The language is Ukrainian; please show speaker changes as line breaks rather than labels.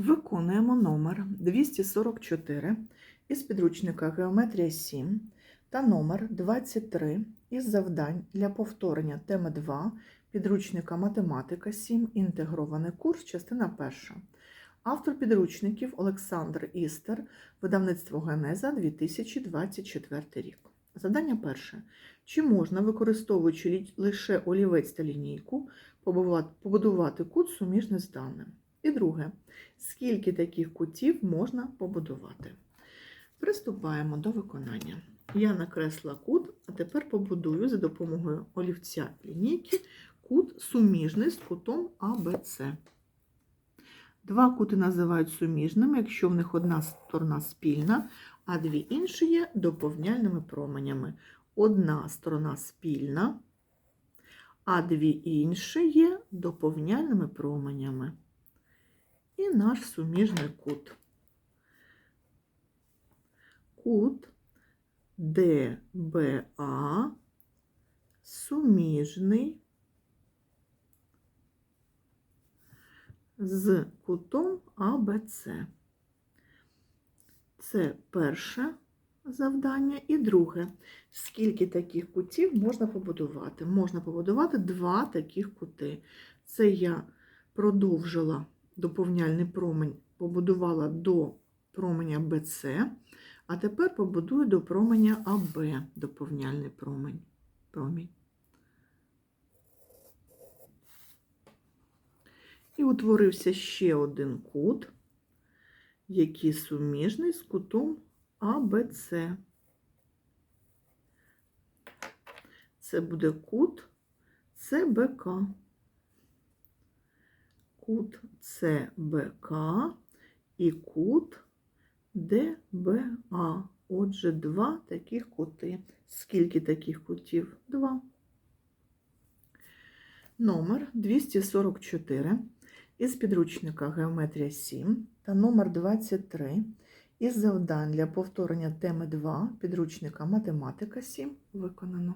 Виконуємо номер 244 із підручника Геометрія 7 та номер 23 із завдань для повторення теми 2 підручника Математика 7. Інтегрований курс, частина 1. Автор підручників Олександр Істер, видавництво Генеза 2024 рік. Завдання перше. Чи можна, використовуючи лише олівець та лінійку, побудувати кут суміжний з даним? І друге. Скільки таких кутів можна побудувати? Приступаємо до виконання. Я накресла кут, а тепер побудую за допомогою олівця лінійки кут суміжний з кутом АБЦ. Два кути називають суміжними, якщо в них одна сторона спільна, а дві інші є доповняльними променями. Одна сторона спільна, а дві інші є доповняльними променями. І наш суміжний кут. Кут ДБА суміжний з кутом АБЦ. Це перше завдання. І друге. Скільки таких кутів можна побудувати? Можна побудувати два таких кути. Це я продовжила доповняльний промень, побудувала до променя БЦ, а тепер побудую до променя АБ доповняльний промень. промінь. І утворився ще один кут, який суміжний з кутом АБЦ. Це буде кут ЦБК. Кут ЦБК і кут ДБА. Отже, два таких кути. Скільки таких кутів? Два. Номер 244 із підручника Геометрія 7 та номер 23 із завдань для повторення теми 2 підручника Математика 7 виконано.